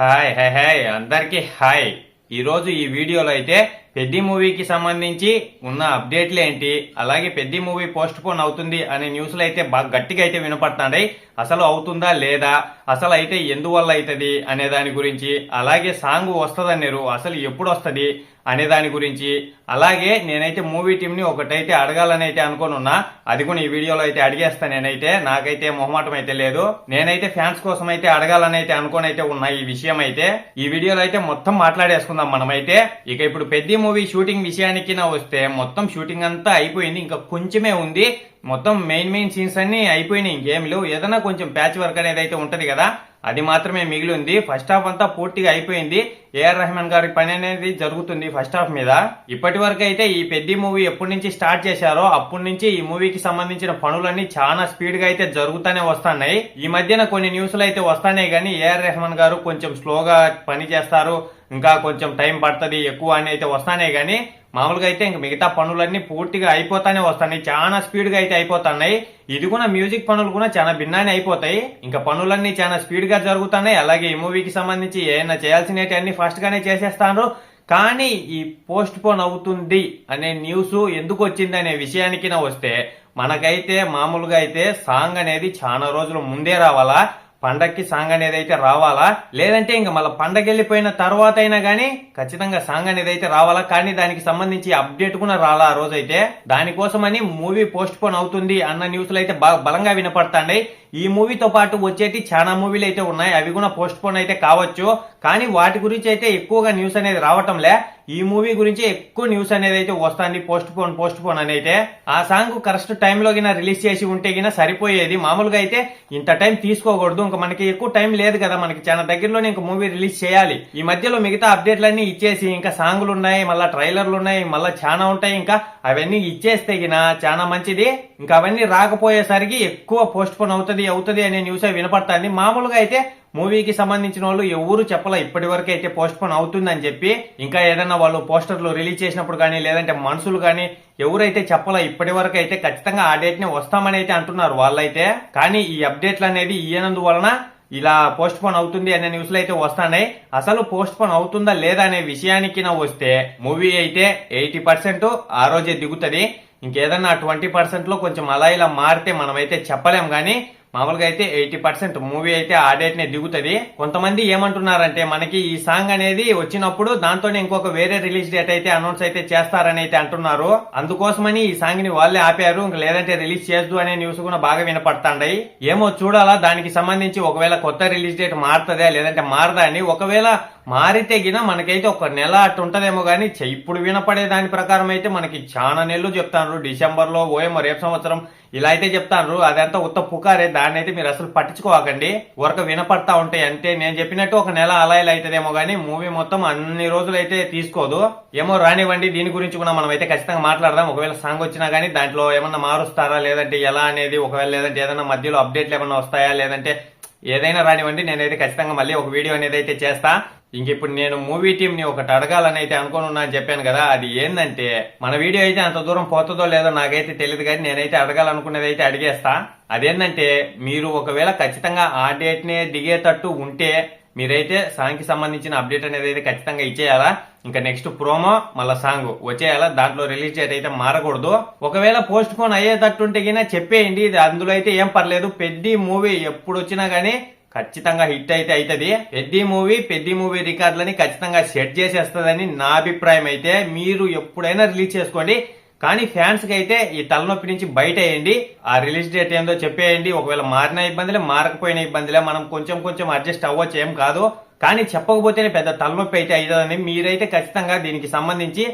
Hi hi hi అందరికీ hi. ఈరోజు ఈ వీడియోలో అయితే పెద్ది మూవీకి సంబంధించి ఉన్న అప్డేట్లు ఏంటి? అలాగే పెద్ది మూవీ పోస్ట్ పోన్ అవుతుంది అనే న్యూస్లు అయితే బాగా గట్టిగా అయితే వినపడుతున్నాయి. అసలు అవుతుందా లేదా? అసలు అయితే ఎందువల్ల అవుతుంది అనే దాని గురించి అలాగే సాంగ్ వస్తుందన్నారు అసలు ఎప్పుడు వస్తుంది అనే దాని గురించి అలాగే నేనైతే మూవీ టీమ్ని ఒకటైతే అడగాలని అయితే అనుకుని ఉన్నా. అది కూడా ఈ వీడియోలో అయితే అడిగేస్తాను నేనైతే. నాకైతే మొహమాటం అయితే లేదు. నేనైతే ఫ్యాన్స్ కోసం అయితే అడగాలని అయితే అనుకుని అయితే ఉన్నా ఈ విషయం అయితే. ఈ వీడియోలో అయితే మొత్తం మాట్లాడేసుకుందాం మనమైతే. ఇక ఇప్పుడు పెద్ద మూవీ షూటింగ్ విషయానికి నా వస్తే మొత్తం షూటింగ్ అంతా అయిపోయింది. ఇంకా కొంచెమే ఉంది. మొత్తం మెయిన్ మెయిన్ సీన్స్ అన్ని అయిపోయినాయి. ఇంకేం లేవు. ఏదైనా కొంచెం ప్యాచ్ వర్క్ అనేది అయితే ఉంటది కదా. అది మాత్రమే మిగిలి ఉంది ఫస్ట్ హాఫ్ అంతా పూర్తిగా అయిపోయింది. ఏఆర్ రెహమాన్ గారి పని అనేది జరుగుతుంది ఫస్ట్ హాఫ్ మీద. ఇప్పటి వరకు అయితే ఈ పెద్ద మూవీ ఎప్పటి నుంచి స్టార్ట్ చేశారో అప్పటి నుంచి ఈ మూవీకి సంబంధించిన పనులన్నీ చాలా స్పీడ్గా అయితే జరుగుతూనే వస్తున్నాయి. ఈ మధ్యన కొన్ని న్యూస్లు అయితే వస్తున్నాయి కానీ ఏఆర్ రెహమాన్ గారు కొంచెం స్లోగా పని చేస్తారు. ఇంకా కొంచెం టైం పడుతుంది ఎక్కువ అని అయితే వస్తానే గానీ మామూలుగా అయితే ఇంక మిగతా పనులన్నీ పూర్తిగా అయిపోతానే వస్తున్నాయి. చాలా స్పీడ్గా అయితే అయిపోతున్నాయి. ఇది కూడా మ్యూజిక్ పనులు కూడా చాలా భిన్నాన్ని అయిపోతాయి. ఇంకా పనులన్నీ చాలా స్పీడ్గా జరుగుతున్నాయి. అలాగే ఈ మూవీకి సంబంధించి ఏమైనా చేయాల్సినవి అన్ని ఫాస్ట్ గానే చేసేస్తాను కానీ ఈ పోస్ట్ పోన్ అవుతుంది అనే న్యూస్ ఎందుకు వచ్చింది అనే విషయానికి వస్తే మనకైతే మామూలుగా అయితే సాంగ్ అనేది చాలా రోజుల ముందే రావాలా? పండక్కి సాంగ్ అనేది అయితే రావాలా? లేదంటే ఇంకా మళ్ళీ పండగ వెళ్ళిపోయిన తర్వాత అయినా కానీ ఖచ్చితంగా సాంగ్ అనేది అయితే రావాలా? కానీ దానికి సంబంధించి అప్డేట్ కూడా రాలా ఆ రోజైతే. దానికోసమని మూవీ పోస్ట్ పోన్ అవుతుంది అన్న న్యూస్లు అయితే బలంగా వినపడతాయి ఈ మూవీతో పాటు వచ్చేటి చాలా మూవీలు అయితే ఉన్నాయి. అవి కూడా పోస్ట్ పోన్ అయితే కావచ్చు. కానీ వాటి గురించి అయితే ఎక్కువగా న్యూస్ అనేది రావటంలే. ఈ మూవీ గురించి ఎక్కువ న్యూస్ అనేది అయితే వస్తుంది. పోస్ట్ పోన్ పోస్ట్ పోన్ అని అయితే ఆ సాంగ్ కరెక్ట్ టైంలో గిన రిలీజ్ చేసి ఉంటే గిన సరిపోయేది. మామూలుగా అయితే ఇంత టైం తీసుకోకూడదు. ఇంకా మనకి ఎక్కువ టైం లేదు కదా మనకి. చాలా దగ్గరలోనే ఇంకా మూవీ రిలీజ్ చేయాలి. ఈ మధ్యలో మిగతా అప్డేట్లన్నీ ఇచ్చేసి ఇంకా సాంగ్లు ఉన్నాయి మళ్ళీ ట్రైలర్లు ఉన్నాయి మళ్ళీ చాలా ఉంటాయి. ఇంకా అవన్నీ ఇచ్చేస్తే గిన చాలా మంచిది. ఇంకా అవన్నీ రాకపోయేసరికి ఎక్కువ పోస్ట్ పోన్ అవుతుంది అవుతుంది అనే న్యూస్ వినపడుతుంది. మామూలుగా అయితే మూవీకి సంబంధించిన వాళ్ళు ఎవరు చెప్పలే ఇప్పటి వరకు అయితే పోస్ట్ పోన్ అవుతుందని చెప్పి ఇంకా ఏదైనా వాళ్ళు పోస్టర్లు రిలీజ్ చేసినప్పుడు కానీ లేదంటే మనుషులు కానీ ఎవరైతే చెప్పలే ఇప్పటి వరకు అయితే ఖచ్చితంగా ఆ డేట్ని వస్తామని అయితే అంటున్నారు వాళ్ళైతే. కానీ ఈ అప్డేట్లు అనేది ఇయ్యనందు వలన ఇలా పోస్ట్ పోన్ అవుతుంది అనే న్యూస్లు అయితే వస్తున్నాయి. అసలు పోస్ట్ పోన్ అవుతుందా లేదా అనే విషయానికి నా వస్తే మూవీ అయితే ఎయిటీ పర్సెంట్ ఆ రోజే దిగుతుంది. ఇంకేదన్నా ట్వంటీ పర్సెంట్లో కొంచెం అలా ఇలా మారితే మనమైతే చెప్పలేం కానీ మామూలుగా అయితే ఎయిటీ పర్సెంట్ మూవీ అయితే ఆ డేట్ నే దిగుతుంది. కొంతమంది ఏమంటున్నారంటే మనకి ఈ సాంగ్ అనేది వచ్చినప్పుడు దాంతోనే ఇంకొక వేరే రిలీజ్ డేట్ అయితే అనౌన్స్ అయితే చేస్తారని అయితే అంటున్నారు. అందుకోసమని ఈ సాంగ్ని వాళ్ళే ఆపారు. ఇంక లేదంటే రిలీజ్ చేద్దు అనే న్యూస్ కూడా బాగా వినపడతాండాయి. ఏమో చూడాలా దానికి సంబంధించి ఒకవేళ కొత్త రిలీజ్ డేట్ మారుతుందా లేదంటే మారదా అని ఒకవేళ మారితే గిన మనకైతే ఒక నెల అట్టు ఉంటదేమో కానీ ఇప్పుడు వినపడే దాని ప్రకారం అయితే మనకి చాలా నెలలు చెప్తాను డిసెంబర్లో ఓయేమో రేపు సంవత్సరం ఇలా అయితే చెప్తాను అదంతా ఉత్త పుకారే. దాన్ని అయితే మీరు అసలు పట్టించుకోకండి ఊరక వినపడతా ఉంటాయి అంటే నేను చెప్పినట్టు ఒక నెల అలా ఇలా అవుతుందేమో కానీ మూవీ మొత్తం అన్ని రోజులు అయితే తీసుకోదు. ఏమో రానివ్వండి. దీని గురించి కూడా మనం అయితే ఖచ్చితంగా మాట్లాడదాం. ఒకవేళ సాంగ్ వచ్చినా కానీ దాంట్లో ఏమన్నా మారుస్తారా? లేదంటే ఎలా అనేది ఒకవేళ లేదంటే ఏదైనా మధ్యలో అప్డేట్లు ఏమన్నా వస్తాయా? లేదంటే ఏదైనా రానివ్వండి నేనైతే ఖచ్చితంగా మళ్ళీ ఒక వీడియో అనేది అయితే చేస్తా. ఇంక ఇప్పుడు నేను మూవీ టీంని ఒకటి అడగాలని అయితే అనుకుని ఉన్నాను అని చెప్పాను కదా అది ఏంటంటే మన వీడియో అయితే అంత దూరం పోతుందో లేదో నాకైతే తెలియదు కానీ నేనైతే అడగాలనుకునేది అయితే అడిగేస్తా. అదేంటంటే మీరు ఒకవేళ ఖచ్చితంగా ఆ డేట్నే దిగేటట్టు ఉంటే మీరైతే సాంగ్కి సంబంధించిన అప్డేట్ అనేది అయితే ఖచ్చితంగా ఇచ్చేయాలా? ఇంకా నెక్స్ట్ ప్రోమో మళ్ళీ సాంగ్ వచ్చేయాలా? దాంట్లో రిలీజ్ డేట్ అయితే మారకూడదు. ఒకవేళ పోస్ట్ పోన్ అయ్యేటట్టుంటే గినా చెప్పేయండి. ఇది అందులో అయితే ఏం పర్లేదు. పెద్ద మూవీ ఎప్పుడు వచ్చినా గానీ ఖచ్చితంగా హిట్ అయితే అవుతుంది పెద్ద మూవీ పెద్ద మూవీ రికార్డులని ఖచ్చితంగా సెట్ చేసేస్తుందని నా అభిప్రాయం అయితే. మీరు ఎప్పుడైనా రిలీజ్ చేసుకోండి. కానీ ఫ్యాన్స్కి అయితే ఈ తలనొప్పి నుంచి బయట వేయండి. ఆ రిలీజ్ డేట్ ఏందో చెప్పేయండి. ఒకవేళ మారిన ఇబ్బందిలే మారకపోయిన ఇబ్బందిలే మనం కొంచెం కొంచెం అడ్జస్ట్ అవ్వచ్చు ఏం కాదు. కానీ చెప్పకపోతేనే పెద్ద తలనొప్పి అయితే అవుతుందని మీరైతే ఖచ్చితంగా దీనికి సంబంధించి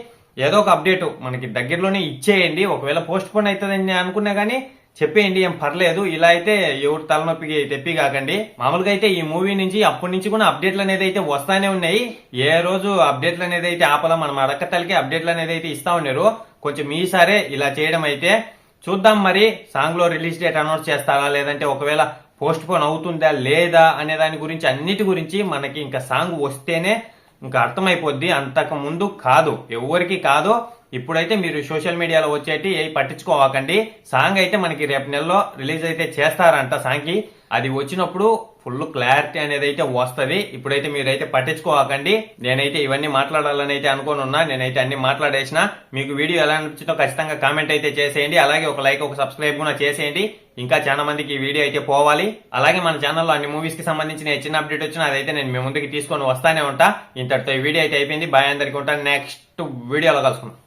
ఏదో ఒక అప్డేట్ మనకి దగ్గరలోనే ఇచ్చేయండి. ఒకవేళ పోస్ట్ పోన్ అవుతుందని అనుకున్నా కానీ చెప్పేయండి ఏం పర్లేదు. ఇలా అయితే ఎవరు తలనొప్పికి తెప్పి కాకండి. మామూలుగా అయితే ఈ మూవీ నుంచి అప్పటి నుంచి కూడా అప్డేట్లు అనేది అయితే వస్తానే ఉన్నాయి. ఏ రోజు అప్డేట్లు అనేది అయితే ఆపలా మనం అడక్క తలకి అప్డేట్లు అనేది అయితే ఇస్తా ఉన్నారు. కొంచెం ఈసారే ఇలా చేయడం అయితే చూద్దాం మరి. సాంగ్లో రిలీజ్ డేట్ అనౌన్స్ చేస్తారా లేదంటే ఒకవేళ పోస్ట్ పోన్ అవుతుందా లేదా అనే దాని గురించి అన్నిటి గురించి మనకి ఇంకా సాంగ్ వస్తేనే ఇంకా అర్థమైపోద్ది. అంతకు ముందు కాదు ఎవరికి కాదు. ఇప్పుడైతే మీరు సోషల్ మీడియాలో వచ్చేటి ఏ పట్టించుకోవాకండి. సాంగ్ అయితే మనకి రేపు నెలలో రిలీజ్ అయితే చేస్తారంట సాంగ్కి అది వచ్చినప్పుడు ఫుల్ క్లారిటీ అనేది అయితే వస్తుంది. ఇప్పుడైతే మీరైతే పట్టించుకోకండి నేనైతే ఇవన్నీ మాట్లాడాలని అయితే అనుకోని ఉన్నా నేనైతే అన్ని మాట్లాడేసిన. మీకు వీడియో ఎలా అనిపించిందో ఖచ్చితంగా కామెంట్ అయితే చేసేయండి. అలాగే ఒక లైక్ ఒక సబ్స్క్రైబ్ కూడా చేసేయండి. ఇంకా చాలా మందికి ఈ వీడియో అయితే పోవాలి. అలాగే మన ఛానల్లో అన్ని మూవీస్కి సంబంధించిన చిన్న అప్డేట్ వచ్చినా అదైతే నేను మీ ముందుకి తీసుకొని వస్తానే ఉంటా. ఇంతటితో ఈ వీడియో అయితే అయిపోయింది. బాయ్ అందరికీ ఉంటాను నెక్స్ట్ వీడియోలో కలుసుకుందాం.